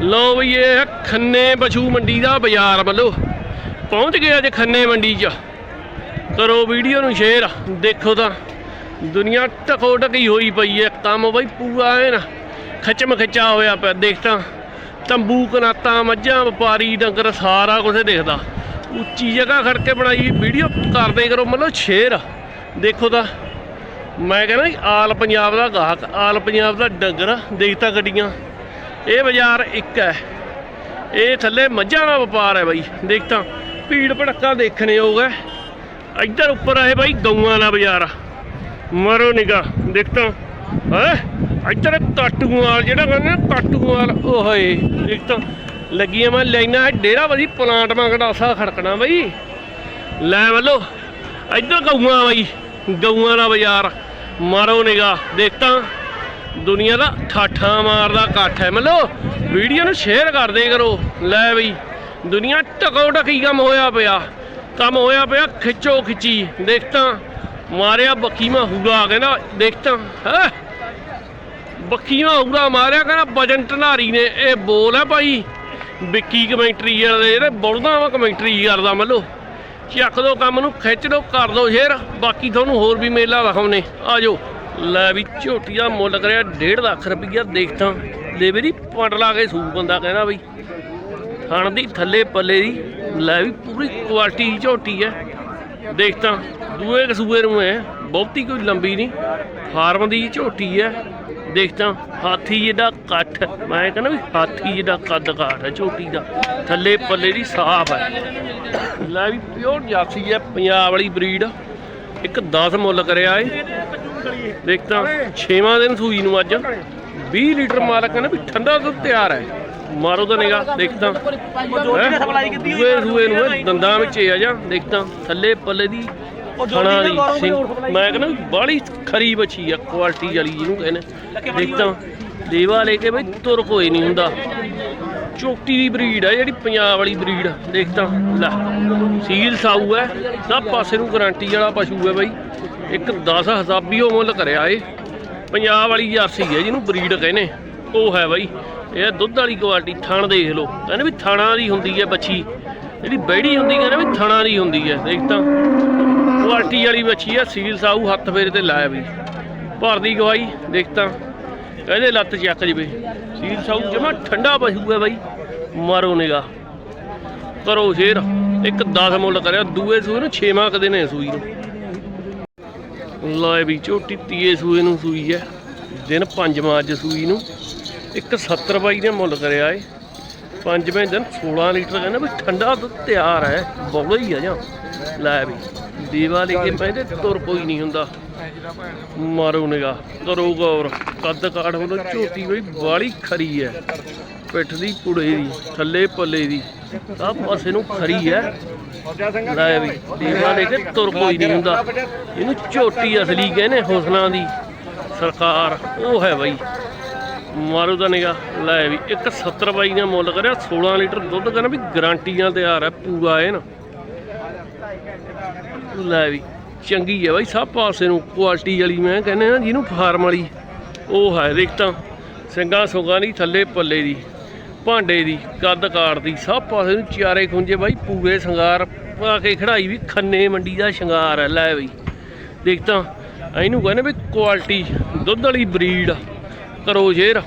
ਲੋ ਬਈ ਇਹ ਖੰਨੇ ਪਸ਼ੂ ਮੰਡੀ ਦਾ ਬਾਜ਼ਾਰ ਵੱਲੋਂ ਪਹੁੰਚ ਗਏ ਅੱਜ ਖੰਨੇ ਮੰਡੀ 'ਚ। ਕਰੋ ਵੀਡੀਓ ਨੂੰ ਸ਼ੇਅਰ ਦੇਖੋ ਤਾਂ ਦੁਨੀਆ ਟਕੋ ਟਕੀ ਹੋਈ ਪਈ ਹੈ ਕੰਮ ਬਈ ਪੂਰਾ ਹੈ ਨਾ, ਖਚਮ ਖਚਾ ਹੋਇਆ ਪਿਆ, ਦੇਖ ਤਾਂ, ਤੰਬੂ ਕਨਾਤਾਂ, ਮੱਝਾਂ, ਵਪਾਰੀ, ਡੰਗਰ, ਸਾਰਾ ਕੁਝ ਦੇਖਦਾ। ਉੱਚੀ ਜਗ੍ਹਾ ਖੜ ਕੇ ਬਣਾਈ ਵੀਡੀਓ, ਕਰਦੇ ਕਰੋ ਮਤਲਬ ਸ਼ੇਅਰ ਦੇਖੋ ਤਾਂ, ਮੈਂ ਕਹਿੰਦਾ ਆਲ ਪੰਜਾਬ ਦਾ ਗਾਹਕ, ਆਲ ਪੰਜਾਬ ਦਾ ਡੰਗਰ ਦੇਖਤਾ ਗੱਡੀਆਂ। ਇਹ ਬਾਜ਼ਾਰ ਇੱਕ ਹੈ। ਇਹ ਥੱਲੇ ਮੱਝਾਂ ਦਾ ਵਪਾਰ ਹੈ ਬਾਈ। ਦੇਖ ਤਾਂ, ਭੀੜ ਭੜੱਕਾ ਦੇਖਣੇ ਹੋਗਾ ਇੱਧਰ ਉੱਪਰ ਆਏ ਬਾਈ ਗਊਆਂ ਦਾ ਬਾਜ਼ਾਰ। ਮਰੋ ਨਿਗਾ ਦੇਖ ਤਾਂ। ਹੈ? ਇੱਧਰ ਕਾਟੂਵਾਲ, ਜਿਹੜਾ ਕਹਿੰਦੇ ਨਾ ਕਾਟੂਵਾਲ ਓਏ ਦੇਖ ਤਾਂ। ਲੱਗੀਆਂ ਮੈਂ ਲੈਣਾ ਡੇਰਾ ਵਜੀ ਪਲਾਂਟ ਮਾ ਗਡਾਸਾ ਖੜਕਣਾ ਬਾਈ। ਲੈ ਵੱਲੋ, ਇੱਧਰ ਗਊਆਂ ਬਾਈ, ਗਊਆਂ ਦਾ ਬਾਜ਼ਾਰ। ਮਾਰੋ ਨਿਗਾ ਦੇਖ ਤਾਂ। ਦੁਨੀਆ ਦਾ ਠਾਠਾ ਮਾਰਦਾ ਇਕੱਠ ਹੈ। ਮਤਲਬ ਵੀਡੀਓ ਨੂੰ ਸ਼ੇਅਰ ਕਰਦੇ ਕਰੋ। ਲੈ ਬਈ, ਦੁਨੀਆ ਟਕੋ ਟਕੀ ਕੰਮ ਹੋਇਆ ਪਿਆ। ਕੰਮ ਹੋਇਆ ਪਿਆ, ਖਿੱਚੋ ਖਿੱਚੀ। ਦੇਖਤਾ, ਮਾਰਿਆ ਬੱਕੀਮਾ ਹੂਰਾ ਕਹਿੰਦਾ ਦੇਖ ਹੈ? ਬੱਕੀਮਾ ਹੂਰਾ ਮਾਰਿਆ, ਕਹਿੰਦਾ ਬਜਨ ਢਨਾਰੀ ਨੇ। ਇਹ ਬੋਲ ਹੈ ਭਾਈ, ਵਿੱਕੀ ਕਮੈਂਟਰੀ ਵਾਲੇ ਜਿਹੜੇ ਬੋਲਦਾ ਵਾ ਕਮੈਂਟਰੀ ਕਰਦਾ, ਮਤਲਬ। ਚੱਕ ਦੋ ਕੰਮ ਨੂੰ, ਖਿੱਚ ਦੋ, ਕਰ ਦੋ ਸ਼ੇਰ ਬਾਕੀ ਤੁਹਾਨੂੰ ਹੋਰ ਵੀ ਮੇਲਾ ਦਿਖਾਉਨੇ ਆ ਜਾਓ। ਲੈ ਵੀ ਝੋਟੀ ਦਾ ਮੁੱਲ ਕਰਿਆ 1.5 ਲੱਖ ਰੁਪਈਆ ਦੇਖ ਤਾਂ। ਲੈ ਵੀ ਪੰਡ ਲਾ ਕੇ ਸੂ ਬੰਦਾ ਕਹਿੰਦਾ ਬਈ। ਥਣ ਦੀ ਥੱਲੇ ਪੱਲੇ ਦੀ ਲੈ ਵੀ ਪੂਰੀ ਕੁਆਲਿਟੀ ਦੀ ਝੋਟੀ ਹੈ। ਦੇਖਤਾ ਦੂਏ ਕਸੂਏ ਨੂੰ ਹੈ ਬਹੁਤੀ ਕੋਈ ਲੰਬੀ ਨਹੀਂ। ਫਾਰਮ ਦੀ ਝੋਟੀ ਹੈ। ਦੇਖ ਹਾਥੀ ਜਿਹੜਾ ਕੱਠ, ਮੈਂ ਕਹਿੰਦਾ ਵੀ ਹਾਥੀ ਜਿਹੜਾ ਕੱਦ ਕਾਠ ਹੈ ਝੋਟੀ ਦਾ। ਥੱਲੇ ਪੱਲੇ ਦੀ ਸਾਫ਼ ਹੈ। ਲੈ ਵੀ ਪਿਓਰ ਜਾਸੀ ਹੈ, ਪੰਜਾਬ ਵਾਲੀ ਬਰੀਡ ਇੱਕ 10 ਮੁੱਲ ਕਰਿਆ ਏ। ਦੇਖ ਤਾਂ 6ਵਾਂ ਦਿਨ ਸੂਈ ਨੂੰ ਅੱਜ। 20 ਲੀਟਰ ਮਾਲਕ ਕਹਿੰਦਾ ਵੀ ਠੰਡਾ ਦੁੱਧ ਤਿਆਰ ਹੈ। ਮਾਰੋ ਤਾਂ ਨਿਗਾ ਦੇਖ ਤਾਂ ਦੂਏ ਸੂਏ ਨੂੰ ਦੰਦਾਂ ਵਿੱਚ ਆ ਜਾ ਦੇਖ ਤਾਂ ਥੱਲੇ ਪੱਲੇ ਦੀ ਥਣਾ ਦੀ ਮੈਂ ਕਹਿੰਦਾ ਵੀ ਬਾਹਲੀ ਖਰੀ ਬੱਚੀ ਆ ਕੁਆਲਿਟੀ ਵਾਲੀ ਜਿਹਨੂੰ ਕਹਿੰਦੇ। ਦੇਖ ਤਾਂ ਦੇਵਾ ਲੈ ਕੇ ਬਈ ਤੁਰ ਕੋਈ ਨਹੀਂ ਹੁੰਦਾ। ਚੋਟੀ ਦੀ ਬਰੀਡ ਹੈ ਜਿਹੜੀ ਪੰਜਾਬ ਵਾਲੀ ਬਰੀਡ ਦੇਖ ਤਾਂ, ਲੈ, ਸੀਲ ਸਾਊ ਹੈ ਸਭ ਪਾਸੇ ਨੂੰ ਗਾਰੰਟੀ ਵਾਲਾ ਪਸ਼ੂ ਹੈ ਬਾਈ। ਇੱਕ 10 ਹਜ਼ਾਬੀਓ ਮੁੱਲ ਕਰਿਆ ਏ। ਪੰਜਾਬ ਵਾਲੀ ਜਰਸੀ ਹੈ ਜਿਹਨੂੰ ਬਰੀਡ ਕਹਿੰਦੇ। ਉਹ ਹੈ ਬਾਈ। ਇਹ ਦੁੱਧ ਵਾਲੀ ਕੁਆਲਿਟੀ ਥਣ ਦੇਖ ਲਓ। ਕਹਿੰਦੇ ਵੀ ਥਣਾ ਦੀ ਹੁੰਦੀ ਹੈ ਬੱਚੀ। ਜਿਹੜੀ ਬੈੜੀ ਹੁੰਦੀ, ਕਹਿੰਦੇ ਵੀ ਥਣਾ ਦੀ ਹੁੰਦੀ ਹੈ ਦੇਖ ਤਾਂ ਕੁਆਲਿਟੀ ਵਾਲੀ ਬੱਚੀ ਹੈ ਸੀਲ ਸਾਊ ਹੱਥ ਫੇਰੇ ਤੇ ਲਾਇਆ ਵੀ ਭਰਦੀ ਗਵਾਈ, ਦੇਖ ਤਾਂ। ਕਹਿੰਦੇ ਲੱਤ ਚੱਕ ਜਵੇ। ਸੀਲ ਸਾਊ ਜਮਾ ਠੰਡਾ ਪਸ਼ੂ ਹੈ ਬਾਈ। ਮਾਰੋ ਨਿਗਾ ਕਰੋ ਸ਼ੇਰ। ਇੱਕ 10 ਮੁੱਲ ਕਰਿਆ। ਦੂਏ ਸੂਏ ਨੂੰ 6ਵਾਂ ਕਦੇ ਨੇ ਸੂਈ ਨੂੰ। ਲਾਏ ਵੀ ਝੋਟੀ, ਤੀਏ ਸੂਏ ਨੂੰ ਸੂਈ ਹੈ। ਦਿਨ ਪੰਜਵਾਂ ਅੱਜ ਸੂਈ ਨੂੰ। ਇੱਕ 70 ਬਾਈ ਨੇ ਮੁੱਲ ਕਰਿਆ ਏ। ਪੰਜਵੇਂ ਦਿਨ 16 ਲੀਟਰ ਕਹਿੰਦਾ ਵੀ ਠੰਡਾ ਦੁੱਧ ਤਿਆਰ ਹੈ। ਬੋਲਾ ਹੀ ਆ ਜਾਂ। ਲੈ ਵੀ। ਦੀਵਾ ਲੈ ਕੇ ਪੈਂਦੇ ਤੁਰ ਕੋਈ ਨਹੀਂ ਹੁੰਦਾ। ਮਾਰੋ ਨਿਗਾ ਕਰੋ ਗੌਰ। ਕੱਦ ਕਾਠ ਵੱਲੋਂ ਝੋਟੀ ਬਈ ਬਾਲੀ ਖਰੀ ਹੈ ਪਿੱਠ ਦੀ ਪੁੜੇ ਦੀ, ਥੱਲੇ ਪੱਲੇ ਦੀ। ਸਭ ਪਾਸੇ ਨੂੰ ਖਰੀ ਹੈ ਲੈ ਵੀ, ਦੀਵਾ ਕੇ ਤੁਰ ਕੋਈ ਨਹੀਂ ਹੁੰਦਾ। ਇਹਨੂੰ ਝੋਟੀ ਅਸਲੀ ਕਹਿੰਦੇ ਹੁਸਨਾ ਦੀ। ਸਰਕਾਰ, ਉਹ ਹੈ ਬਾਈ। ਮਾਰੂ ਦਾ ਨਿਗਾ ਲੈ ਵੀ, ਇੱਕ 70 ਬਾਈ ਦਾ ਮੁੱਲ ਕਰਿਆ 16 ਲੀਟਰ ਦੁੱਧ ਕਹਿੰਦਾ ਵੀ ਗਾਰੰਟੀਆਂ ਤਿਆਰ ਹੈ ਪੂਰਾ ਹੈ ਨਾ ਲੈ ਵੀ। ਚੰਗੀ ਹੈ ਬਾਈ, ਸਭ ਪਾਸੇ ਨੂੰ ਕੁਆਲਿਟੀ ਵਾਲੀ ਮੈਂ ਕਹਿੰਦੇ ਨਾ, ਜਿਹਨੂੰ ਫਾਰਮ ਵਾਲੀ। ਉਹ ਹੈ ਦੇਖ ਤਾਂ, ਸਿੰਘਾਂ ਸੁਗਾ ਨਹੀਂ ਥੱਲੇ ਪੱਲੇ ਦੀ, ਭਾਂਡੇ ਦੀ, ਕੱਦ ਕਾਰ ਦੀ, ਸਭ ਪਾਸੇ ਨੂੰ ਚਾਰੇ ਖੁੰਝੇ ਬਾਈ, ਪੂਰੇ ਸ਼ਿੰਗਾਰ ਪਾ ਕੇ ਖੜਾਈ ਵੀ, ਖੰਨੇ ਮੰਡੀ ਦਾ ਸ਼ਿੰਗਾਰ ਹੈ ਲੈ ਬਈ। ਦੇਖ ਤਾਂ, ਇਹਨੂੰ ਕਹਿੰਦੇ ਵੀ ਕੁਆਲਿਟੀ ਦੁੱਧ ਵਾਲੀ ਬਰੀਡ ਕਰੋ ਸ਼ੇਰ